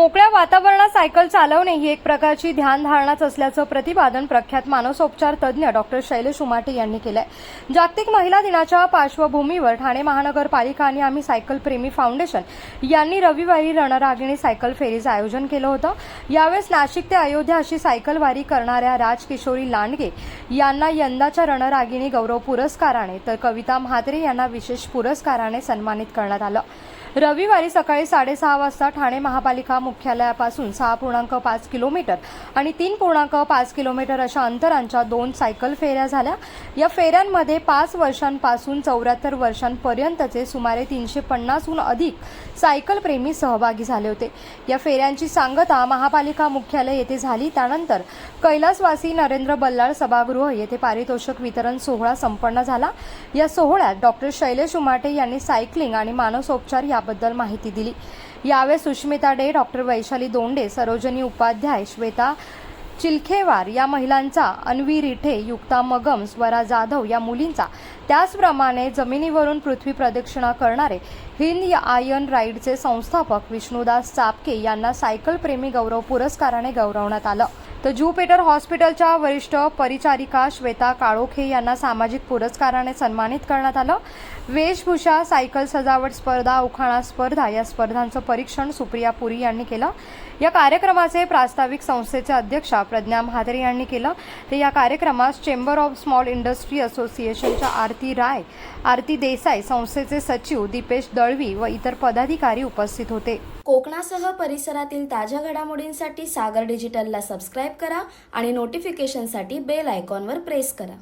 मोकळ्या वातावरणात सायकल चालवणे ही एक प्रकारची ध्यानधारणाच असल्याचं प्रतिपादन प्रख्यात मानसोपचार तज्ज्ञ डॉक्टर शैलेश उमाटे यांनी केलंय. जागतिक महिला दिनाच्या पार्श्वभूमीवर ठाणे महानगरपालिका आणि आम्ही सायकल प्रेमी फाउंडेशन यांनी रविवारी रणरागिणी सायकल फेरीचं आयोजन केलं होतं. यावेळेस नाशिक ते अयोध्या अशी सायकलवारी करणाऱ्या राजकिशोरी लांडगे यांना यंदाच्या रणरागिणी गौरव पुरस्काराने तर कविता म्हात्रे यांना विशेष पुरस्काराने सन्मानित करण्यात आलं. रविवारी सकाळी साडेसहा वाजता ठाणे महापालिका मुख्यालयापासून सहा पूर्णांक पाच किलोमीटर आणि तीन पूर्णांक पाच किलोमीटर अशा अंतरांच्या दोन सायकल फेऱ्या झाल्या. या फेऱ्यांमध्ये पाच वर्षांपासून चौऱ्याहत्तर वर्षांपर्यंतचे सुमारे तीनशे पन्नासहून अधिक सायकलप्रेमी सहभागी झाले होते. या फेऱ्यांची सांगता महापालिका मुख्यालय येथे झाली. त्यानंतर कैलासवासी नरेंद्र बल्लाळ सभागृह येथे पारितोषिक वितरण सोहळा संपन्न झाला. या सोहळ्यात डॉक्टर शैलेश उमाटे यांनी सायकलिंग आणि मानसोपचार याबद्दल माहिती दिली. यावेळी सुष्मिता डे डॉक्टर वैशाली दोंडे सरोजनी उपाध्याय श्वेता चिलखेवार या महिलांचा अन्वी रिठे युक्ता मगम स्वरा जाधव या मुलींचा. त्याचप्रमाणे जमिनीवरून पृथ्वी प्रदक्षिणा करणारे हिंद आयन राईडचे संस्थापक विष्णुदास चापके यांना सायकलप्रेमी गौरव पुरस्काराने गौरवण्यात आलं. तर ज्युपिटर हॉस्पिटलच्या वरिष्ठ परिचारिका श्वेता काळोखे यांना सामाजिक पुरस्काराने सन्मानित करण्यात आलं. वेशभूषा सायकल सजावट स्पर्धा उखाणा स्पर्धा या स्पर्धांचं परीक्षण सुप्रिया पुरी यांनी केलं. या कार्यक्रमाचे प्रास्ताविक संस्थेचे अध्यक्षा प्रज्ञा म्हादरे यांनी केलं. तर या कार्यक्रमास चेंबर ऑफ स्मॉल इंडस्ट्री असोसिएशनच्या आरती राय आरती देसाई संस्थेचे सचिव दीपेश दळवी व इतर पदाधिकारी उपस्थित होते. कोकणासह परिसरातील ताज्या घडामोडींसाठी सागर डिजिटलला सबस्क्राईब करा आणि नोटिफिकेशनसाठी बेल आयकॉनवर प्रेस करा.